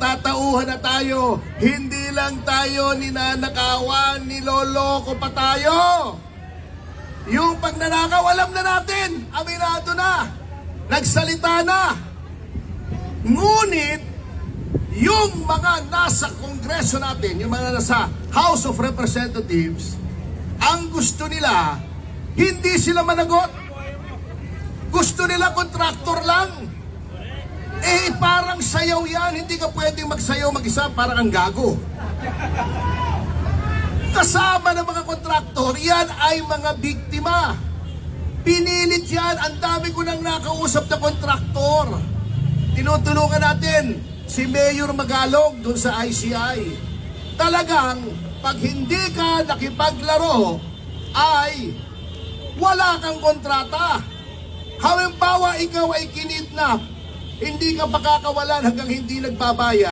Tatauhan na tayo. Hindi lang tayo ninanakawan, niloloko pa tayo. Yung pagnanakaw, alam na natin. Aminado na. Nagsalita na. Ngunit, yung mga nasa kongreso natin, yung mga nasa House of Representatives, ang gusto nila, hindi sila managot. Gusto nila kontraktor lang. Parang sayaw yan. Hindi ka pwedeng magsayaw mag-isa, parang ang gago. Kasama ng mga kontraktor, yan ay mga biktima. Pinilit yan. Ang dami ko nang nakausap na kontraktor. Tinutulungan natin si Mayor Magalong doon sa ICI. Talagang, pag hindi ka nakipaglaro, ay wala kang kontrata. Halimbawa, ikaw ay kinidnap, hindi ka makakawalan hanggang hindi nagbabayad.